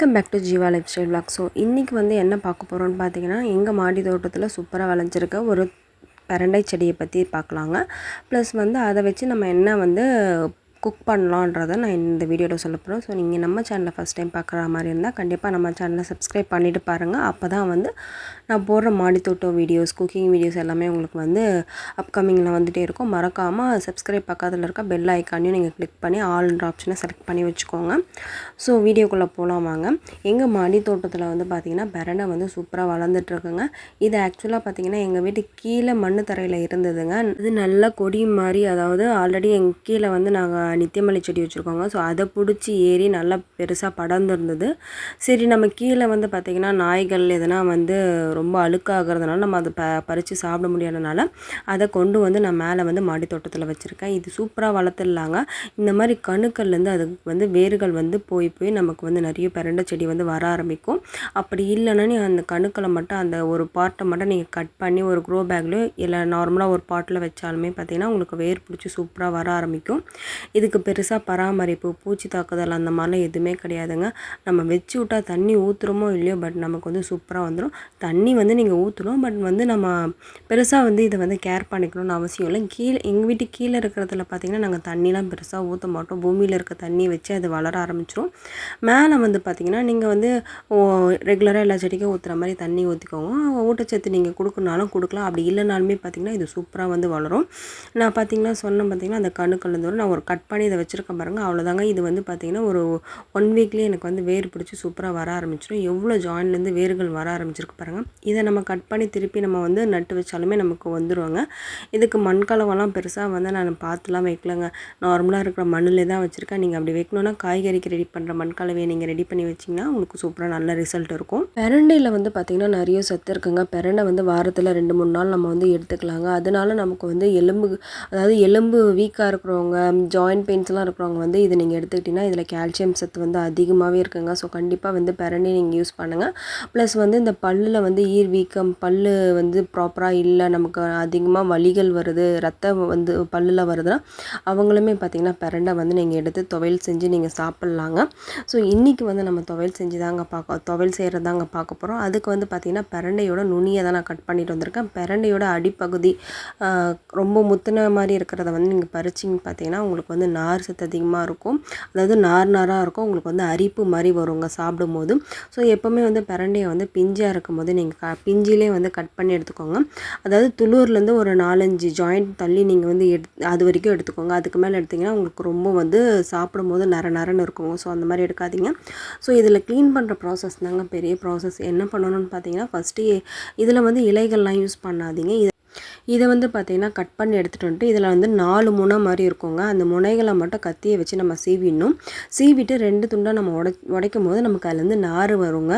Welcome back to Jeeva lifestyle blog so இன்றைக்கி வந்து என்ன பார்க்க போகிறோம்னு பார்த்தீங்கன்னா எங்கள் மாடி தோட்டத்தில் சூப்பராக விளைஞ்சிருக்க ஒரு பிரண்டை செடியை பற்றி பார்க்கலாங்க. ப்ளஸ் வந்து அதை வச்சு நம்ம என்ன வந்து குக் பண்ணலான்றதை நான் இந்த வீடியோவில் சொல்ல போகிறோம் ஸோ நீங்கள் நம்ம சேனலை ஃபஸ்ட் டைம் பார்க்குற மாதிரி இருந்தால் கண்டிப்பாக நம்ம சேனலை சப்ஸ்கிரைப் பண்ணிவிட்டு பாருங்கள் அப்போ தான் வந்து நான் போடுற மாடித்தோட்டம் வீடியோஸ் குக்கிங் வீடியோஸ் எல்லாமே உங்களுக்கு வந்து அப்கமிங்கில் வந்துகிட்டே இருக்கும். மறக்காமல் சப்ஸ்கிரைப் பக்கத்தில் இருக்க பெல் ஐக்கானையும் நீங்கள் கிளிக் பண்ணி ஆல்ன்ற ஆப்ஷனை செலக்ட் பண்ணி வச்சுக்கோங்க. ஸோ வீடியோக்குள்ளே போகலாம் வாங்க. எங்கள் மாடி தோட்டத்தில் வந்து பார்த்திங்கன்னா பெரண்டை வந்து சூப்பராக வளர்ந்துட்டுருக்குங்க இது ஆக்சுவலாக பார்த்திங்கன்னா எங்கள் வீட்டு கீழே மண்ணு தரையில் இருந்ததுங்க. இது நல்லா கொடி மாதிரி அதாவது ஆல்ரெடி எங்கள் கீழே வந்து நாங்கள் நித்தியமல்லி செடி வச்சுருக்கோங்க. ஸோ அதை பிடிச்சி ஏறி நல்லா பெருசாக படர்ந்துருந்தது. சரி நம்ம கீழே வந்து பார்த்திங்கன்னா நாய்கள் எதனா வந்து ரொம்ப அழுக்காகிறதுனால நம்ம அதை ப பறித்து சாப்பிட முடியாதனால அதை கொண்டு வந்து நான் மேலே வந்து மாடி தோட்டத்தில் வச்சுருக்கேன். இது சூப்பராக வளர்த்துடலாங்க. இந்த மாதிரி கணுக்கள்லேருந்து அதுக்கு வந்து வேர்கள் வந்து போய் போய் நமக்கு வந்து நிறைய பிறண்ட செடி வந்து வர ஆரம்பிக்கும். அப்படி இல்லைன்னா நீ அந்த கணுக்களை மட்டும் அந்த ஒரு பாட்டை மட்டும் நீங்கள் கட் பண்ணி ஒரு க்ரோ பேக்லேயோ இல்லை நார்மலாக ஒரு பாட்டில் வச்சாலுமே பார்த்திங்கன்னா உங்களுக்கு வேர் பிடிச்சி சூப்பராக வர ஆரம்பிக்கும். இதுக்கு பெருசாக பராமரிப்பு பூச்சி தாக்குதல் அந்த மாதிரிலாம் எதுவுமே கிடையாதுங்க. நம்ம வச்சு விட்டால் தண்ணி ஊற்றுறோமோ இல்லையோ பட் நமக்கு வந்து சூப்பராக வந்துடும் தண்ணி வந்து நீங்கள் ஊற்றணும் பட் வந்து நம்ம பெருசாக வந்து இதை வந்து கேர் பண்ணிக்கணும்னு அவசியம் இல்லை. கீழே எங்கள் வீட்டு கீழே இருக்கிறதுல பார்த்திங்கன்னா நாங்கள் தண்ணிலாம் பெருசாக ஊற்ற மாட்டோம். பூமியில் இருக்க தண்ணி வச்சு அது வளர ஆரம்பிச்சிடும் மேலே வந்து பார்த்திங்கன்னா நீங்கள் வந்து ரெகுலராக எல்லா செடிக்கும் ஊற்றுற மாதிரி தண்ணி ஊற்றிக்கோங்க ஊட்டச்சத்து நீங்கள் கொடுக்கணுனாலும் கொடுக்கலாம். அப்படி இல்லைனாலுமே பார்த்திங்கன்னா இது சூப்பராக வந்து வளரும். நான் பார்த்திங்கன்னா சொன்னேன் பார்த்திங்கன்னா அந்த கணுக்கள் வந்து நான் ஒரு கட் பண்ணி இதை வச்சுருக்கேன் பாருங்கள் அவ்வளோதாங்க இது வந்து பார்த்திங்கன்னா ஒரு ஒன் வீக்லேயே எனக்கு வந்து வேர் பிடிச்சி சூப்பராக வர ஆரம்பிச்சிடும். எவ்வளோ ஜாயின்லேருந்து வேர்கள் வர ஆரம்பிச்சிருக்கு பாருங்கள் இதை நம்ம கட் பண்ணி திருப்பி நம்ம வந்து நட்டு வச்சாலுமே நமக்கு வந்துடுவாங்க இதுக்கு மண்கலவெல்லாம் பெருசாக வந்து நான் பார்த்துலாம் வைக்கலங்க. நார்மலாக இருக்கிற மண்ணில் தான் வச்சுருக்கேன். நீங்கள் அப்படி வைக்கணுன்னா காய்கறிக்கு ரெடி பண்ணுற மண்கலவையை நீங்கள் ரெடி பண்ணி வச்சிங்கன்னா உங்களுக்கு சூப்பராக நல்ல ரிசல்ட் இருக்கும். பெரண்டையில் வந்து பார்த்திங்கன்னா நிறைய சத்து இருக்குங்க. பெரண்டை வந்து வாரத்தில் ரெண்டு மூணு நாள் நம்ம வந்து எடுத்துக்கலாங்க. அதனால நமக்கு வந்து எலும்பு அதாவது எலும்பு வீக்காக இருக்கிறவங்க ஜாயின் ஜாயின்ட் பெயின்ஸ்லாம் இருக்கிறவங்க வந்து இது நீங்கள் எடுத்துக்கிட்டிங்கன்னா இதில் கால்சியம் சத்து வந்து அதிகமாகவே இருக்குங்க. ஸோ கண்டிப்பாக வந்து பெரண்டி நீங்கள் யூஸ் பண்ணுங்கள் ப்ளஸ் வந்து இந்த பல்லில் வந்து ஈர் வீக்கம் பல் வந்து ப்ராப்பராக இல்லை நமக்கு அதிகமாக வலிகள் வருது ரத்தம் வந்து பல்லில் வருதுன்னா அவங்களுமே பார்த்திங்கன்னா பெரண்டை வந்து நீங்கள் எடுத்து துவையல் செஞ்சு நீங்கள் சாப்பிட்லாங்க. ஸோ இன்றைக்கி வந்து நம்ம துவையல் செஞ்சு தாங்க பார்க்க துவையல் செய்கிறது தாங்க பார்க்க போகிறோம். அதுக்கு வந்து பார்த்திங்கன்னா பெரண்டையோட நுனியை தான் நான் கட் பண்ணிட்டு வந்திருக்கேன். பெரண்டையோட அடிப்பகுதி ரொம்ப முத்தின மாதிரி இருக்கிறத வந்து நீங்கள் பறிச்சிங்கன்னு பார்த்தீங்கன்னா உங்களுக்கு வந்து நார் சத்து அதிகமாக இருக்கும். அதாவது நார் நாராக இருக்கும். உங்களுக்கு வந்து அரிப்பு மாதிரி வருங்க சாப்பிடும்போது. ஸோ எப்போவுமே வந்து பிரண்டையை வந்து பிஞ்சாக இருக்கும் போது நீங்கள் க பிஞ்சிலே வந்து கட் பண்ணி எடுத்துக்கோங்க. அதாவது துளூர்லேருந்து ஒரு நாலஞ்சு ஜாயிண்ட் தள்ளி நீங்கள் வந்து எடு அது வரைக்கும் எடுத்துக்கோங்க. அதுக்கு மேலே எடுத்திங்கன்னா உங்களுக்கு ரொம்ப வந்து சாப்பிடும்போது நர நரன்னு இருக்குங்க. ஸோ அந்த மாதிரி எடுக்காதீங்க. ஸோ இதில் க்ளீன் பண்ணுற ப்ராசஸ் தாங்க பெரிய ப்ராசஸ் என்ன பண்ணணும்னு பார்த்தீங்கன்னா ஃபஸ்ட்டு இதில் வந்து இலைகள்லாம் யூஸ் பண்ணாதீங்க. இதை வந்து பார்த்திங்கன்னா கட் பண்ணி எடுத்துகிட்டு வந்துட்டு இதில் வந்து நாலு முனை மாதிரி இருக்குங்க. அந்த முனைகளை மட்டும் கத்தியை வச்சு நம்ம சீவிடணும். சீவிட்டு ரெண்டு துண்டாக நம்ம உடை உடைக்கும் போது நமக்கு அதுலேருந்து நார் வருங்க.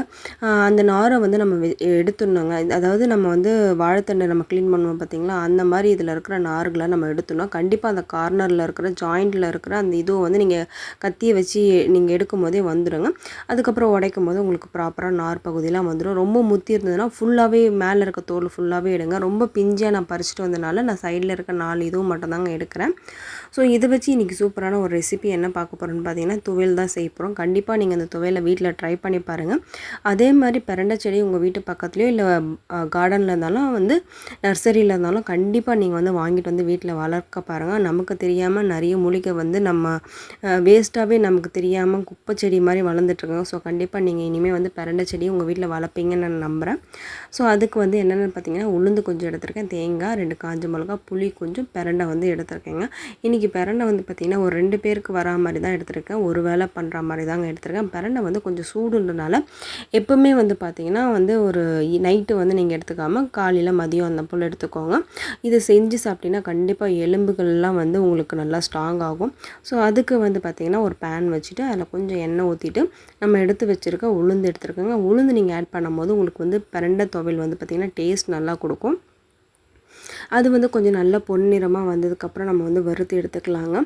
அந்த நாரை வந்து நம்ம எடுத்துடணுங்க. அதாவது நம்ம வந்து வாழைத்தண்டை நம்ம க்ளீன் பண்ணுவோம் பார்த்திங்களா? அந்த மாதிரி இதில் இருக்கிற நார்களை நம்ம எடுத்துடணும். கண்டிப்பாக அந்த கார்னரில் இருக்கிற ஜாயிண்டில் இருக்கிற அந்த இதுவும் வந்து நீங்கள் கத்தியை வச்சு நீங்கள் எடுக்கும் போதே வந்துடுங்க அதுக்கப்புறம் உடைக்கும் போது உங்களுக்கு ப்ராப்பராக நார் பகுதியெலாம் வந்துடும் ரொம்ப முத்தி இருந்ததுன்னா ஃபுல்லாகவே மேலே இருக்க தோல் ஃபுல்லாகவே எடுங்க. ரொம்ப பிஞ்சாக நான் பறிச்சுட்டு வந்தனால நான் சைடில் இருக்க நாலு இதுவும் மட்டும்தாங்க எடுக்கிறேன். ஸோ இதை வச்சு இன்றைக்கி சூப்பரான ஒரு ரெசிபி என்ன பார்க்க போகிறோன்னு பார்த்தீங்கன்னா துவையல் தான் செய்ய போகிறோம் கண்டிப்பாக நீங்கள் அந்த துவையலை வீட்டில் ட்ரை பண்ணி பாருங்கள் அதே மாதிரி பிரண்டை செடி உங்கள் வீட்டு பக்கத்துலேயோ இல்லை கார்டனில் இருந்தாலும் வந்து நர்சரியில் இருந்தாலும் கண்டிப்பாக நீங்கள் வந்து வாங்கிட்டு வந்து வீட்டில் வளர்க்க பாருங்கள் நமக்கு தெரியாமல் நிறைய மூலிகை வந்து நம்ம வேஸ்ட்டாகவே நமக்கு தெரியாமல் குப்பை செடி மாதிரி வளர்ந்துட்டுருக்கோம் ஸோ கண்டிப்பாக நீங்கள் இனிமேல் வந்து பிறண்ட செடி உங்கள் வீட்டில் வளர்ப்பீங்கன்னு நான் நம்புகிறேன் ஸோ அதுக்கு வந்து என்னென்னு பார்த்தீங்கன்னா உளுந்து கொஞ்சம் எடுத்திருக்கேன். தேங்காய் ரெண்டு காஞ்ச மிளகா புளி கொஞ்சம் பெரண்டை வந்து எடுத்திருக்கேங்க. இன்றைக்கி பெரண்டை வந்து பார்த்திங்கன்னா ஒரு ரெண்டு பேருக்கு வரா மாதிரி தான் எடுத்திருக்கேன். ஒரு வேலை பண்ணுற மாதிரி தாங்க எடுத்திருக்கேன். பெரண்டை வந்து கொஞ்சம் சூடுன்றனால எப்போவுமே வந்து பார்த்திங்கன்னா வந்து ஒரு நைட்டு வந்து நீங்கள் எடுத்துக்காமல் காலையில் மதியம் அந்த போல் எடுத்துக்கோங்க. இதை செஞ்சு சாப்பிட்டீங்கன்னா கண்டிப்பாக எலும்புகள்லாம் வந்து உங்களுக்கு நல்லா ஸ்ட்ராங் ஆகும். ஸோ அதுக்கு வந்து பார்த்திங்கன்னா ஒரு பேன் வச்சுட்டு அதில் கொஞ்சம் எண்ணெய் ஊற்றிட்டு நம்ம எடுத்து வச்சுருக்க உளுந்து எடுத்துருக்கோங்க. உளுந்து நீங்கள் ஆட் பண்ணும்போது உங்களுக்கு வந்து பிரண்டை துவையல் வந்து பார்த்திங்கன்னா டேஸ்ட் நல்லா கொடுக்கும். அது வந்து கொஞ்சம் நல்ல பொன்னிறமாக வந்ததுக்கப்புறம் நம்ம வந்து வறுத்து எடுத்துக்கலாங்க.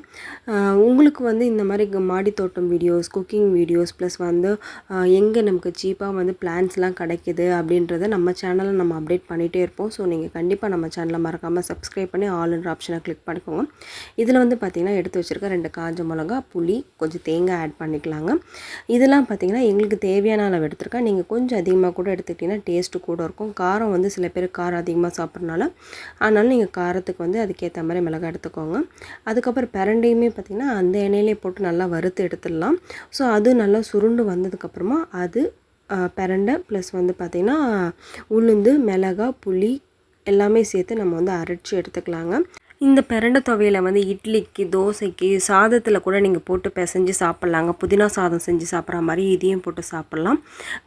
உங்களுக்கு வந்து இந்த மாதிரி மாடி தோட்டம் வீடியோஸ் குக்கிங் வீடியோஸ் ப்ளஸ் வந்து எங்கே நமக்கு சீப்பாக வந்து பிளான்ஸ்லாம் கிடைக்குது அப்படின்றத நம்ம சேனலில் நம்ம அப்டேட் பண்ணிகிட்டே இருப்போம். ஸோ நீங்கள் கண்டிப்பாக நம்ம சேனலை மறக்காமல் சப்ஸ்கிரைப் பண்ணி ஆல்ன்ற ஆப்ஷனை கிளிக் பண்ணிக்கோங்க. இதில் வந்து பார்த்திங்கன்னா எடுத்து வச்சுருக்க ரெண்டு காஞ்ச மிளகா புளி கொஞ்சம் தேங்காய் ஆட் பண்ணிக்கலாங்க. இதெல்லாம் பார்த்திங்கன்னா எங்களுக்கு தேவையான அளவு எடுத்திருக்கேன். நீங்கள் கொஞ்சம் அதிகமாக கூட எடுத்துக்கிட்டிங்கன்னா டேஸ்ட்டு கூட இருக்கும். காரம் வந்து சில பேர் காரம் அதிகமாக சாப்பிட்றனால ஆனாலும் நீங்கள் காரத்துக்கு வந்து அதுக்கேற்ற மாதிரி மிளகாய் எடுத்துக்கோங்க. அதுக்கப்புறம் பிரண்டையுமே பார்த்திங்கன்னா அந்த எண்ணெயிலே போட்டு நல்லா வறுத்து எடுத்துடலாம். ஸோ அது நல்லா சுருண்டு வந்ததுக்கப்புறமா அது பிரண்டை ப்ளஸ் வந்து பார்த்திங்கன்னா உளுந்து மிளகா புளி எல்லாமே சேர்த்து நம்ம வந்து அரைச்சி எடுத்துக்கலாங்க. இந்த பிரண்டை துவையலை வந்து இட்லிக்கு தோசைக்கு சாதத்தில் கூட நீங்கள் போட்டு பிசைஞ்சு சாப்பிட்லாங்க. புதினா சாதம் செஞ்சு சாப்பிட்ற மாதிரி இதையும் போட்டு சாப்பிட்லாம்.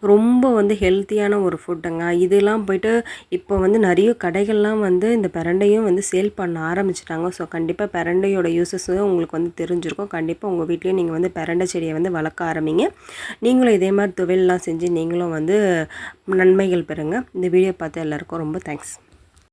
ரொம்ப வந்து ஹெல்த்தியான ஒரு ஃபுட்டுங்க இதெல்லாம் போயிட்டு இப்போ வந்து நிறைய கடைகள்லாம் வந்து இந்த பிரண்டையும் வந்து சேல் பண்ண ஆரம்பிச்சிட்டாங்க. ஸோ கண்டிப்பாக பிரண்டையோட யூசஸும் உங்களுக்கு வந்து தெரிஞ்சிருக்கும். கண்டிப்பாக உங்கள் வீட்லேயும் நீங்கள் வந்து பிரண்டை செடியை வந்து வளர்க்க ஆரம்பிங்க. நீங்களும் இதே மாதிரி துவையல்லாம் செஞ்சு நீங்களும் வந்து நன்மைகள் பெறுங்க. இந்த வீடியோ பார்த்து எல்லாருக்கும் ரொம்ப தேங்க்ஸ்